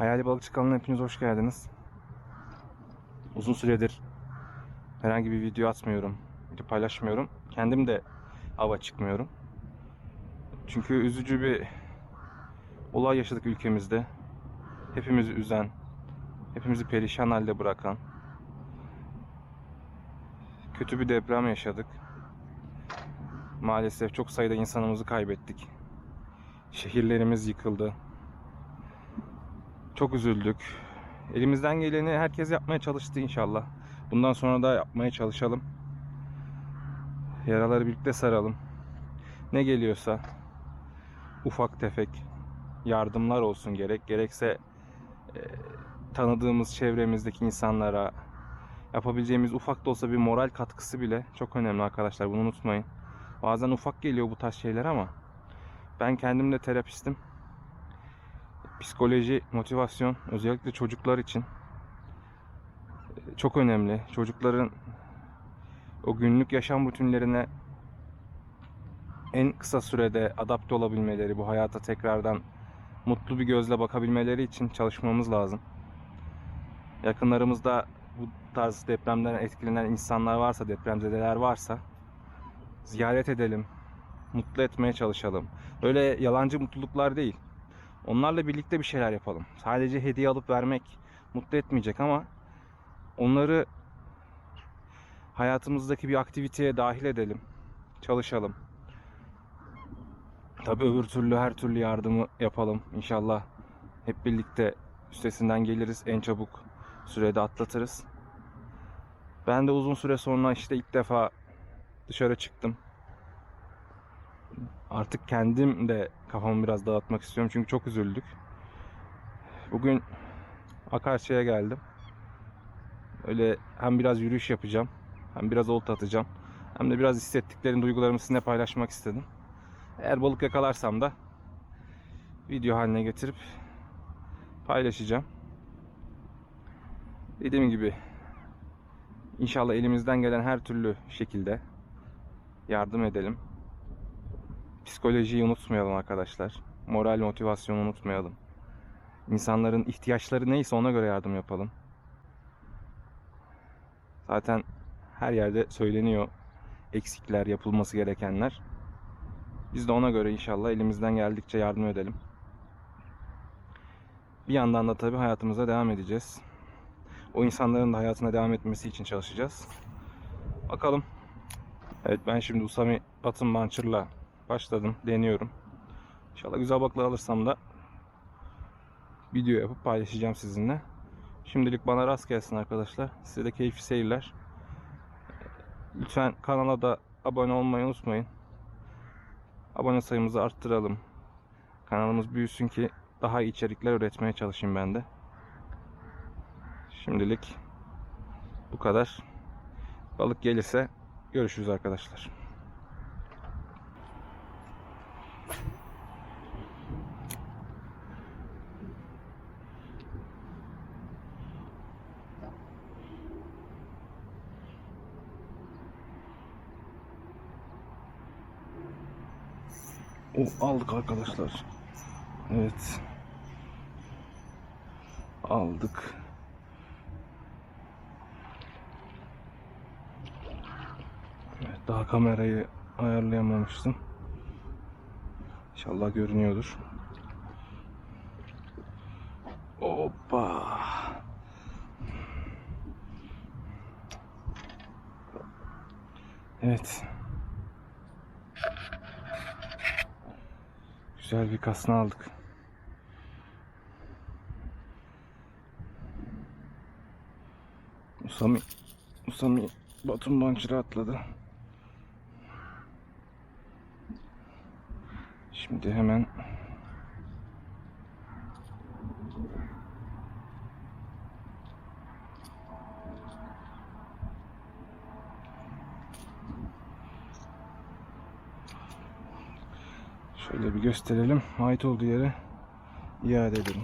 Hayali Balıkçı kanalına hepiniz hoş geldiniz. Uzun süredir herhangi bir video atmıyorum, video paylaşmıyorum. Kendim de hava çıkmıyorum. Çünkü üzücü bir olay yaşadık ülkemizde. Hepimizi üzen, hepimizi perişan halde bırakan kötü bir deprem yaşadık. Maalesef çok sayıda insanımızı kaybettik. Şehirlerimiz yıkıldı. Çok üzüldük. Elimizden geleni herkes yapmaya çalıştı inşallah. Bundan sonra da yapmaya çalışalım. Yaraları birlikte saralım. Ne geliyorsa ufak tefek yardımlar olsun gerek. Gerekse e, tanıdığımız çevremizdeki insanlara yapabileceğimiz ufak da olsa bir moral katkısı bile çok önemli arkadaşlar. Bunu unutmayın. Bazen ufak geliyor bu tarz şeyler ama ben kendim de terapistim. Psikoloji, motivasyon özellikle çocuklar için e, çok önemli. Çocukların o günlük yaşam rutinlerine en kısa sürede adapte olabilmeleri, bu hayata tekrardan mutlu bir gözle bakabilmeleri için çalışmamız lazım. Yakınlarımızda bu tarz depremden etkilenen insanlar varsa, depremzedeler varsa ziyaret edelim, mutlu etmeye çalışalım. Öyle yalancı mutluluklar değil. Onlarla birlikte bir şeyler yapalım. Sadece hediye alıp vermek mutlu etmeyecek ama onları hayatımızdaki bir aktiviteye dahil edelim. Çalışalım. Tabii öbür türlü her türlü yardımı yapalım. İnşallah hep birlikte üstesinden geliriz. En çabuk sürede atlatırız. Ben de uzun süre sonra işte ilk defa dışarı çıktım. Artık kendim de kafamı biraz dağıtmak istiyorum çünkü çok üzüldük. Bugün Akarsu'ya geldim. Öyle hem biraz yürüyüş yapacağım, hem biraz olta atacağım. Hem de biraz hissettiklerim, duygularımı sizinle paylaşmak istedim. Eğer balık yakalarsam da video haline getirip paylaşacağım. Dediğim gibi inşallah elimizden gelen her türlü şekilde yardım edelim. Psikolojiyi unutmayalım arkadaşlar. Moral motivasyonu unutmayalım. İnsanların ihtiyaçları neyse ona göre yardım yapalım. Zaten her yerde söyleniyor eksikler, yapılması gerekenler. Biz de ona göre inşallah elimizden geldikçe yardım edelim. Bir yandan da tabii hayatımıza devam edeceğiz. O insanların da hayatına devam etmesi için çalışacağız. Bakalım. Evet ben şimdi Usami Batın Bançır'la başladım. Deniyorum. İnşallah güzel balıklar alırsam da video yapıp paylaşacağım sizinle. Şimdilik bana rast gelsin arkadaşlar. Size de keyifli seyirler. Lütfen kanala da abone olmayı unutmayın. Abone sayımızı arttıralım. Kanalımız büyüsün ki daha iyi içerikler üretmeye çalışayım ben de. Şimdilik bu kadar. Balık gelirse görüşürüz arkadaşlar. O aldık arkadaşlar. Evet. Aldık. Evet, daha kamerayı ayarlayamamıştım. İnşallah görünüyordur. Hoppa. Evet. Güzel bir kasna aldık. Usami Usami Batum Bançır'a atladı. Şimdi hemen Şöyle bir gösterelim. Ait olduğu yere iade edelim.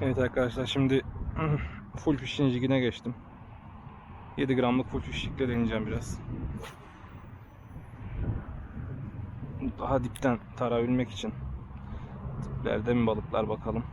Evet arkadaşlar şimdi full fishing jigine geçtim. 7 gramlık full fishing'le deneyeceğim biraz. Daha dipten tarabilmek için. Diplerde mi balıklar bakalım.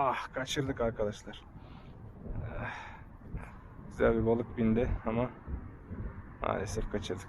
Ah kaçırdık arkadaşlar. Ah, Güzel bir balık bindi ama maalesef kaçırdık.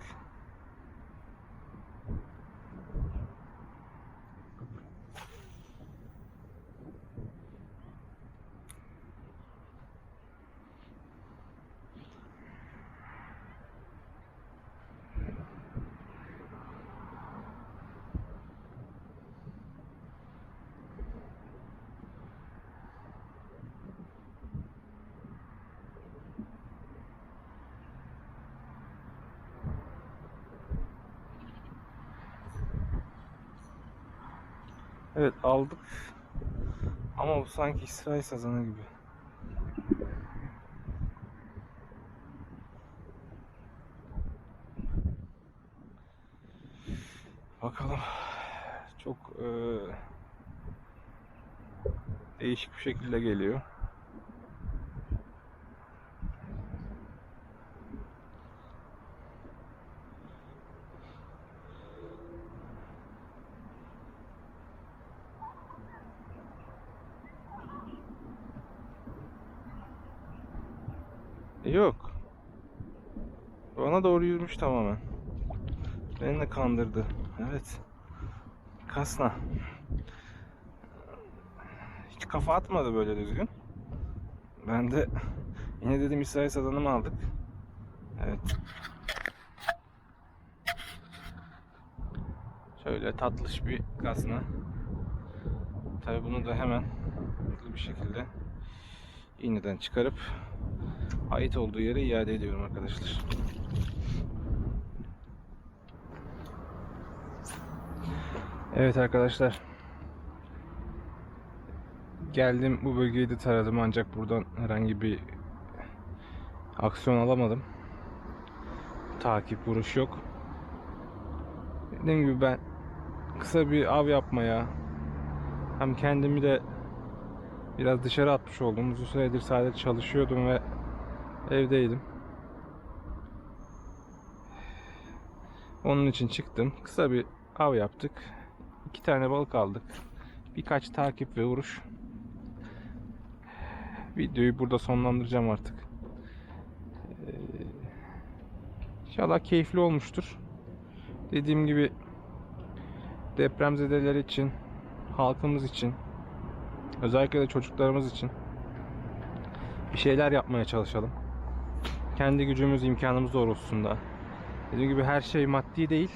Evet aldık. Ama bu sanki İsrail sazanı gibi. Bakalım. Çok eee, değişik bir şekilde geliyor. Yok. Bana doğru yürümüş tamamen. Beni de kandırdı. Evet. Kasna. Hiç kafa atmadı böyle düzgün. Ben de yine dedim İsrail sadanı mı aldık? Evet. Şöyle tatlış bir kasna. Tabi bunu da hemen bir şekilde iğneden çıkarıp ait olduğu yere iade ediyorum arkadaşlar. Evet arkadaşlar. Geldim bu bölgeyi de taradım ancak buradan herhangi bir aksiyon alamadım. Takip vuruş yok. Dediğim gibi ben kısa bir av yapmaya hem kendimi de biraz dışarı atmış oldum. Uzun süredir sadece çalışıyordum ve evdeydim. Onun için çıktım. Kısa bir av yaptık. İki tane balık aldık. Birkaç takip ve vuruş. Videoyu burada sonlandıracağım artık. İnşallah keyifli olmuştur. Dediğim gibi depremzedeler için, halkımız için, özellikle de çocuklarımız için bir şeyler yapmaya çalışalım. Kendi gücümüz, imkanımız doğrultusunda. Dediğim gibi her şey maddi değil.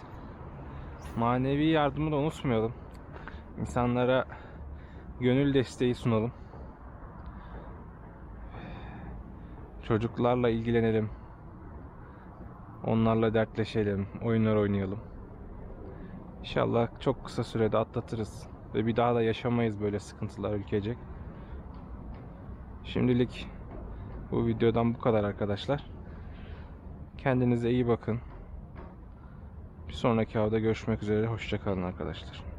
Manevi yardımı da unutmayalım. İnsanlara gönül desteği sunalım. Çocuklarla ilgilenelim. Onlarla dertleşelim, oyunlar oynayalım. İnşallah çok kısa sürede atlatırız ve bir daha da yaşamayız böyle sıkıntılar ülkecek. Şimdilik bu videodan bu kadar arkadaşlar. Kendinize iyi bakın. Bir sonraki havada görüşmek üzere. Hoşçakalın arkadaşlar.